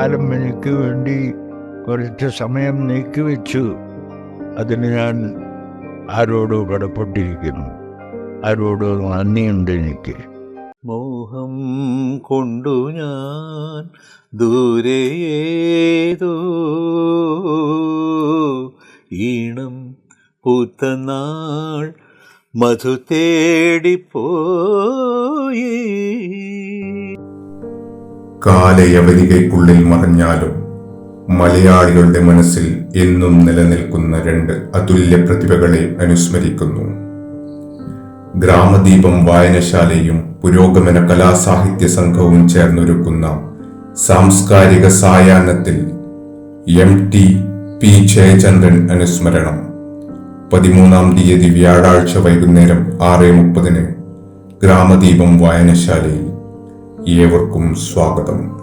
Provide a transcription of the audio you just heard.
കാലം എനിക്ക് വേണ്ടി കുറച്ച് സമയം നീക്കിവെച്ചു. അതിന് ഞാൻ ആരോടോ കടപ്പെട്ടിരിക്കുന്നു. ആരോടോ നന്ദിയുണ്ട് എനിക്ക്. മോഹം കൊണ്ടു ഞാൻ ദൂരെയേതോ ഈണം പൂത്തനാൾ മധു തേടിപ്പോയി. കാലയവനികയ്ക്കുള്ളിൽ മറഞ്ഞാലും മലയാളികളുടെ മനസ്സിൽ എന്നും നിലനിൽക്കുന്ന രണ്ട് അതുല്യ പ്രതിഭകളെ അനുസ്മരിക്കുന്നു. ഗ്രാമദീപം വായനശാലയും പുരോഗമന കലാസാഹിത്യ സംഘവും ചേർന്നൊരുക്കുന്ന സാംസ്കാരിക സായാഹ്നത്തിൽ എം ടി പി ജയചന്ദ്രൻ അനുസ്മരണം. പതിമൂന്നാം തീയതി വ്യാഴാഴ്ച വൈകുന്നേരം ആറ് മുപ്പതിന് ഗ്രാമദീപം വായനശാലയിൽ ഏവർക്കും സ്വാഗതം.